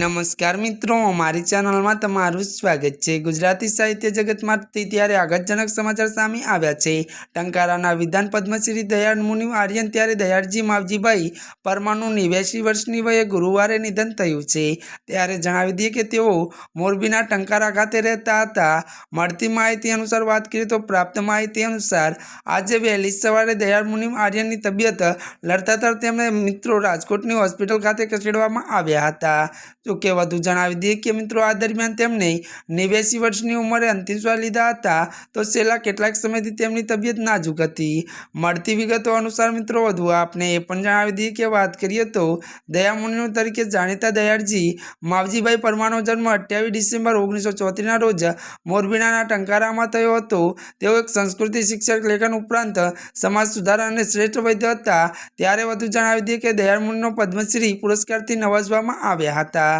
નમસ્કાર મિત્રો અમારી ચેનલમાં તમારું સ્વાગત છે. ગુજરાતી સાહિત્ય જગતમાંથી ત્યારે આઘાતજનક સમાચાર સામે આવ્યા છે. ટંકારાના વિધાન પદ્મશ્રી દયાળ મુનિ આર્યન ત્યારે દયાળજી માવજીભાઈ પરમાનું નેવ્યાસી વર્ષની વયે ગુરુવારે નિધન થયું છે. ત્યારે જણાવી દઈએ કે તેઓ મોરબીના ટંકારા ખાતે રહેતા હતા. મળતી માહિતી અનુસાર વાત કરીએ તો પ્રાપ્ત માહિતી અનુસાર, આજે વહેલી સવારે દયાળ મુનિ આર્યનની તબિયત લડતા તેમણે મિત્રો રાજકોટની હોસ્પિટલ ખાતે ખસેડવામાં આવ્યા હતા. જોકે વધુ જણાવી દઈએ કે મિત્રો, આ દરમિયાન તેમને નેવ્યાસી વર્ષની ઉંમરે અંતિમ શ્વાસ લીધા હતા. તો છેલ્લા કેટલાક સમયથી તેમની તબિયત નાજુક હતી. મળતી વિગતો અનુસાર મિત્રો, વધુ આપને એ પણ જણાવી દઈએ કે વાત કરીએ તો, દયામુનિ તરીકે જાણીતા દયાળજી, માવજીભાઈ પરમારનો જન્મ અઠ્યાવીસ ડિસેમ્બર ઓગણીસો ચોત્રીસના રોજ મોરબીનાના ટંકારામાં થયો હતો. તેઓ એક સંસ્કૃતિ શિક્ષક, લેખન ઉપરાંત સમાજ સુધારા અને શ્રેષ્ઠ વૈદ્ય હતા. ત્યારે વધુ જણાવી દઈએ કે દયાળમુનિનો પદ્મશ્રી પુરસ્કારથી નવાજવામાં આવ્યા હતા.